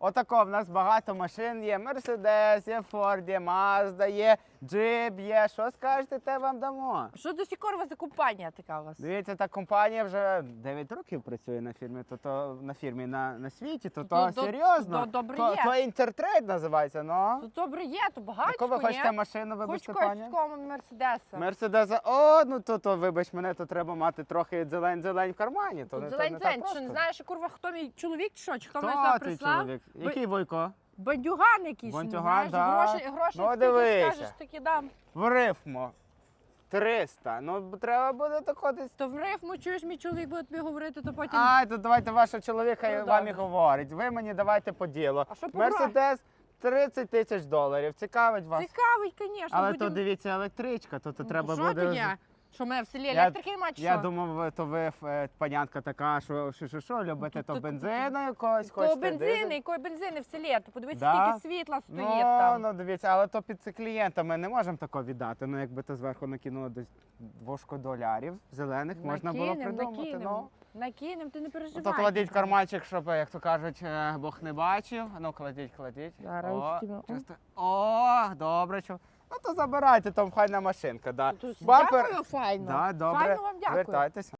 Отако, в нас багато машин є. Мерседес, є Форд, є Мазда, є Джип, є. Що скажете, те вам дамо. Що до сих пор у вас за компанія така у вас? Дивіться, та компанія вже 9 років працює на фірмі, то, то на фірмі на, на світі, то, то, То- то- серйозно. то добре то, є. то інтертрейд називається, ну. То добре є, то багатько, Яку ви хочете машину, Хоч вибачте, когось пані? Мерседеса. Мерседеса, о, ну то, то вибач мене, то треба мати трохи зелень-зелень в кармані. То, Тут не- то зелень не зелень, так що не просто. знаєш, курва, хто мій чоловік чи що? Чи хто Хто мене сюди ти прислав? чоловік? Який Войко? Бандюган якийсь, Бандюган, да. гроші, гроші Ну, скільки дивися. скажеш, таки дам. В рифму. 300. Ну, треба буде тако десь. То в рифму чуєш, мій чоловік буде тобі говорити, то потім... Ай, то давайте вашого чоловіка Ну, вам і добре. говорить. Ви мені давайте по ділу. А що по? Мерседес 30 тисяч доларів. Цікавить вас. Цікавий, звісно. Але то дивіться електричка, то, то Ну, треба що буде. тоді? Що ми в селі електрики нема чи Я думав, то ви е, панянка така, що що, що, що любите, Ну, то бензину якогось Кого хочете. дизель? якої бензини в селі, то подивіться, Да? скільки світла стоїть Ну, там. ну дивіться, але то під клієнта ми не можемо тако віддати. Ну, якби то зверху накинуло десь двошко долярів зелених, можна було Накинем, придумати. накинем. Ну. Накинем, ти не переживай. То кладіть в карманчик, щоб, як то кажуть, е, Бог не бачив. Ну, кладіть, кладіть. Зараз О, чисто. О, добре. чу- Ну то забирайте, там файна машинка. Да. Тут Бампер. Дякую, файно. Да, добре. Файно вам дякую. Вертайтеся.